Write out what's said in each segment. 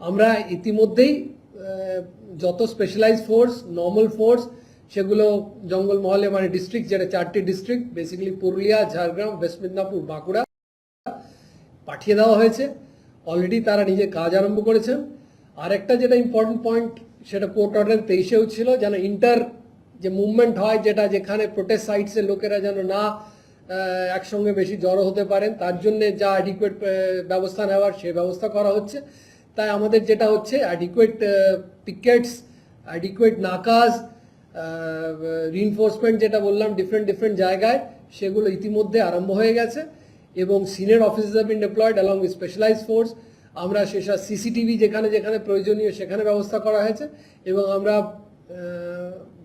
আমরা ইতিমধ্যেই যত স্পেশালাইজ ফোর্স নর্মাল ফোর্স সেগুলো জঙ্গলমহলে মানে ডিস্ট্রিক্ট যেটা চারটি district basically Purulia, Jhargram west Midnapore Bankura, পাঠিয়ে দেওয়া হয়েছে। অলরেডি তারা নিজে কাজ আরম্ভ করেছেন। আর একটা যেটা ইম্পর্টেন্ট পয়েন্ট সেটা কোর্ট অর্ডার তেইশেও ছিল, যেন ইন্টার যে মুভমেন্ট হয়, যেটা যেখানে প্রোটেস্ট সাইটসের লোকেরা যেন না একসঙ্গে বেশি জড়ো হতে পারেন, তার জন্য যা অ্যাডিকুয়েট ব্যবস্থা নেওয়ার, সে ব্যবস্থা করা হচ্ছে। তাই আমাদের যেটা হচ্ছে অ্যাডিকুয়েট পিকেটস অ্যাডিকুয়েট নাকাজ রিনফোর্সমেন্ট যেটা বললাম ডিফারেন্ট ডিফারেন্ট জায়গায় সেগুলো ইতিমধ্যে আরম্ভ হয়ে গেছে। এবং senior officers have been deployed along with specialise force আমরা সেসব সিসিটিভি যেখানে যেখানে প্রয়োজনীয় সেখানে ব্যবস্থা করা হয়েছে। এবং আমরা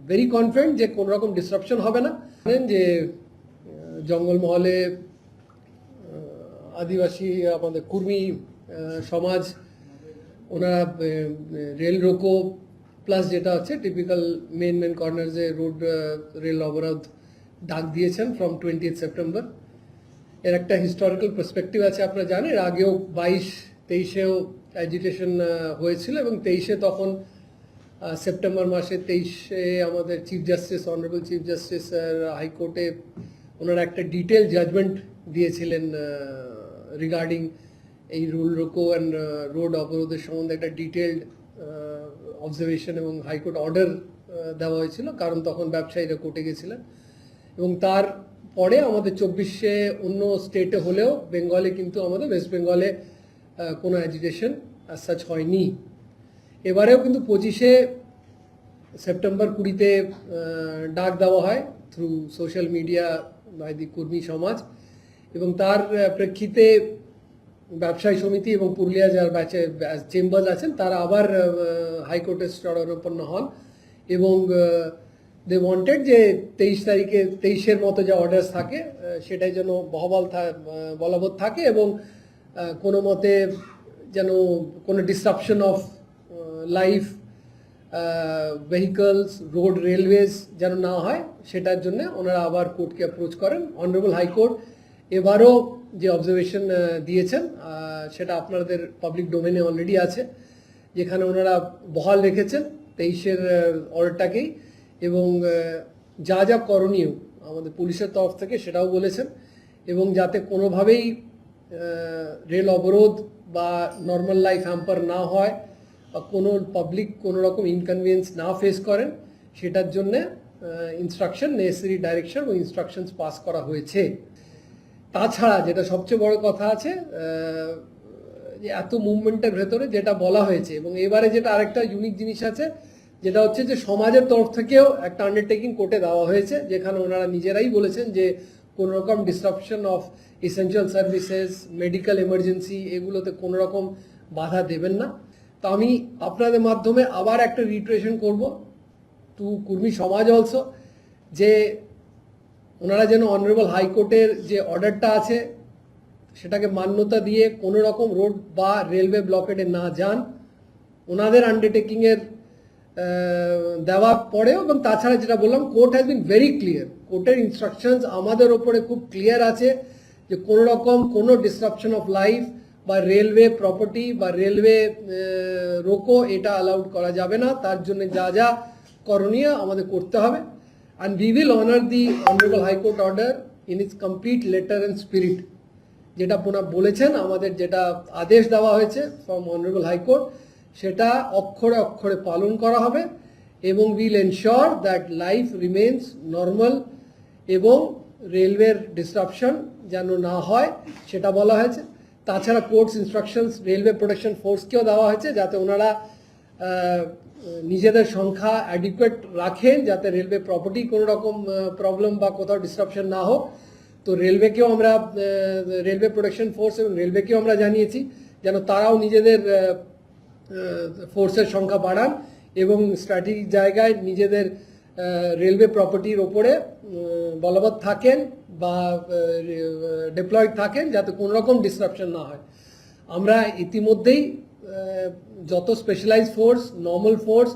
ভেরি কনফিডেন্ট যে কোনো রকম ডিসরাপশন হবে না। যে আহ, জঙ্গলমহলে আদিবাসী আমাদের কুর্মী সমাজ ওনারা রেল রোকো প্লাস যেটা হচ্ছে টিপিক্যাল মেন মেন কর্নার্সে রোড রেল অবরোধ ডাক দিয়েছেন ফ্রম টোয়েন্টি সেপ্টেম্বর এর একটা হিস্টোরিক্যাল পার্সপেক্টিভ আছে, আপনারা জানেন, আগেও বাইশ, তেইশেও অ্যাজিটেশন হয়েছিল এবং তেইশে তখন সেপ্টেম্বর মাসে তেইশে আমাদের chief justice honourable chief justice হাইকোর্টে ওনারা একটা ডিটেল জাজমেন্ট দিয়েছিলেন রিগার্ডিং এই রুল রোকো অ্যান্ড রোড অবরোধের সম্বন্ধে একটা ডিটেলড অবজারভেশন এবং হাইকোর্ট অর্ডার দেওয়া হয়েছিল। কারণ তখন ব্যবসায়ীরা কোর্টে গেছিলেন। এবং তার পরে আমাদের চব্বিশে অন্য স্টেটে হলেও বেঙ্গলে কিন্তু আমাদের ওয়েস্ট বেঙ্গলে আহ, কোনো অ্যাজিটেশন সাচ হয়নি। এবারেও কিন্তু পঁচিশে সেপ্টেম্বর কুড়িতে ডাক দেওয়া হয় through social media by the কর্মী সমাজ এবং তার প্রেক্ষিতে ব্যবসায়ী সমিতি এবং পুরুলিয়া যার চেম্বার আছেন, তারা আবার হাইকোর্টে শরণাপন্ন হন এবং দে ওয়ান্টেড যে তেইশ তারিখে, তেইশের মতো যে অর্ডার্স থাকে সেটাই যেন বহবল বলবৎ থাকে এবং কোনো মতে যেন কোনো disruption of life vehicles road railways যেন না হয়, সেটার জন্য ওনারা আবার কোর্টকে অ্যাপ্রোচ করেন। অনারেবল হাইকোর্ট এবারও যে অবজারভেশন দিয়েছেন সেটা আপনাদের পাবলিক ডোমেনে অলরেডি আছে, যেখানে ওনারা বহাল রেখেছেন তেইশের অর্ডারটাকেই এবং যা যা করণীয় আমাদের পুলিশের তরফ থেকে সেটাও বলেছেন এবং যাতে কোনোভাবেই রেল অবরোধ বা নর্মাল লাইফ হ্যাম্পার না হয় বা কোনো পাবলিক কোনো রকম ইনকনভিয়েন্স না ফেস করেন, সেটার জন্যে ইনস্ট্রাকশন নেসেসারি ডাইরেকশন ও ইনস্ট্রাকশনস পাস করা হয়েছে। তাছাড়া যেটা সবচেয়ে বড় কথা আছে যে এত মুভমেন্টের ভেতরে যেটা বলা হয়েছে, এবং এবারে যেটা আরেকটা ইউনিক জিনিস আছে, যেটা হচ্ছে যে সমাজের তরফ থেকেও একটা আন্ডারটেকিং কোর্টে দেওয়া হয়েছে, যেখানে ওনারা নিজেরাই বলেছেন যে কোনো রকম disruption of essential services medical emergency এগুলোতে কোনো রকম বাধা দেবেন না। তো আমি আপনাদের মাধ্যমে আবার একটা রিট্রেশন করব টু কুর্মী সমাজ অলসো যে ওনারা যেন অনারেবল হাইকোর্টের যে অর্ডারটা আছে, সেটাকে মান্যতা দিয়ে কোনো রকম রোড বা রেলওয়ে ব্লকেটে না যান। ওনাদের আন্ডারটেকিংয়ের দেওয়া পরেও এবং তাছাড়া যেটা বললাম, court has been very clear কোর্টের ইনস্ট্রাকশনস আমাদের ওপরে খুব ক্লিয়ার আছে যে কোনো রকম কোনো ডিসরাপশন অফ লাইফ বা রেলওয়ে প্রপার্টি বা রেলওয়ে রোকো এটা অ্যালাউড করা যাবে না। তার জন্য যা যা করণীয় আমাদের করতে হবে। And we will honor the honorable high court order in its complete letter and spirit. যেটা পুনঃ বলেছেন, আমাদের যেটা আদেশ দেওয়া হয়েছে ফ্রম অনারেবল হাইকোর্ট সেটা অক্ষরে অক্ষরে পালন করা হবে এবং will ensure that life remains normal এবং রেলওয়ের ডিসরাপশন যেন না হয়, সেটা বলা হয়েছে। তাছাড়া কোর্টস ইনস্ট্রাকশনস রেলওয়ে প্রোটেকশন ফোর্সকেও দেওয়া হয়েছে, যাতে ওনারা নিজেদের সংখ্যা অ্যাডিকুয়েট রাখেন যাতে রেলওয়ে প্রপার্টি কোনো রকম প্রবলেম বা কোথাও ডিসরাপশন না হোক। তো রেলওয়েকেও আমরা রেলওয়ে প্রোটেকশন ফোর্স এবং রেলওয়েকেও আমরা জানিয়েছি যেন তারাও নিজেদের ফোর্সের সংখ্যা বাড়ান এবং স্ট্র্যাটেজিক জায়গায় নিজেদের রেলওয়ে প্রপার্টির ওপরে বলবৎ থাকেন বা ডিপ্লয়েড থাকেন যাতে কোনো রকম ডিসরাপশন না হয়। আমরা ইতিমধ্যেই যত স্পেশালাইজ ফোর্স নর্মাল ফোর্স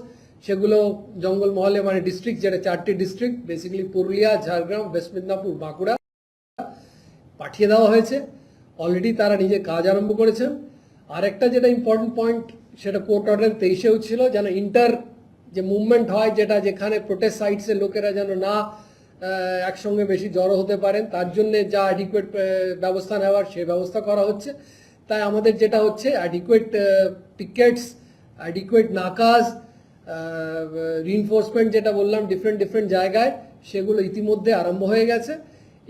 সেগুলো জঙ্গলমহলে মানে ডিস্ট্রিক্ট যেটা চারটি district basically Purulia, Jhargram west Midnapore Bankura পাঠিয়ে দেওয়া হয়েছে। অলরেডি তারা নিজে কাজ আরম্ভ করেছেন আর একটা যেটা ইম্পর্টেন্ট পয়েন্ট সেটা কোর্ট অর্ডার তেইশেও ছিল, যেন ইন্টার যে মুভমেন্ট হয় যেটা, যেখানে প্রোটেস্ট সাইটসের লোকেরা যেন না একসঙ্গে বেশি জড়ো হতে পারেন, তার জন্য যা অ্যাডিকুয়েট ব্যবস্থা নেওয়ার সে ব্যবস্থা করা হচ্ছে। তাই আমাদের যেটা হচ্ছে অ্যাডিকুয়েট টিকেটস অ্যাডিকুয়েট নাকাজ রিনফোর্সমেন্ট যেটা বললাম ডিফারেন্ট ডিফারেন্ট জায়গায়, সেগুলো ইতিমধ্যে আরম্ভ হয়ে গেছে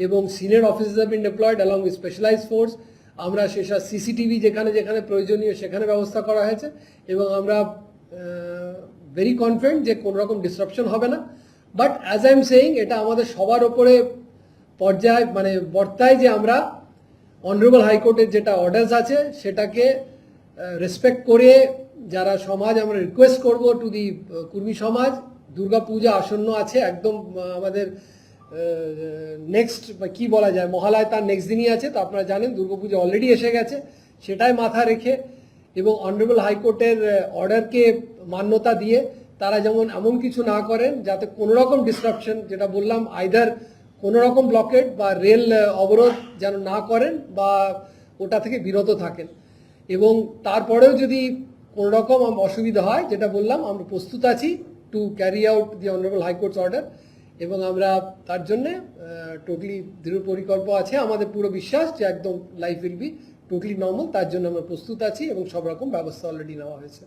এবং senior officers have been deployed along with specialise force আমরা সেসব সিসিটিভি যেখানে যেখানে প্রয়োজনীয়, সেখানে ব্যবস্থা করা হয়েছে এবং আমরা ভেরি কনফিডেন্ট যে কোনো রকম ডিসরাপশন হবে না। But as I am saying এটা আমাদের সবার ওপরে পর্যায় মানে বর্তায় যে আমরা অনারেবল হাইকোর্টের যেটা অর্ডার্স আছে, সেটাকে রেসপেক্ট করে যারা সমাজ আমরা রিকোয়েস্ট করব টু দি কুর্মী সমাজ, দুর্গা পূজা আসন্ন আছে, একদম আমাদের নেক্সট কি বলা যায়, মহালয় তার নেক্সট দিনই আছে, তো আপনারা জানেন দুর্গাপুজো অলরেডি এসে গেছে, সেটাই মাথা রেখে এবং অনারেবল হাইকোর্টের অর্ডারকে মান্যতা দিয়ে তারা যেমন এমন কিছু না করেন, যাতে কোনো রকম ডিসরাপশন যেটা বললাম আইদার কোনো রকম ব্লকেট বা রেল অবরোধ যেন না করেন বা ওটা থেকে বিরত থাকেন। এবং তারপরেও যদি কোনো রকম অসুবিধা হয়, যেটা বললাম, আমরা প্রস্তুত আছি to carry out the honourable high court's order এবং আমরা তার জন্যে টোটালি দৃঢ় পরিকল্প আছে। আমাদের পুরো বিশ্বাস যে একদম life will be totally normal তার জন্য আমরা প্রস্তুত আছি এবং সব রকম ব্যবস্থা অলরেডি নেওয়া হয়েছে।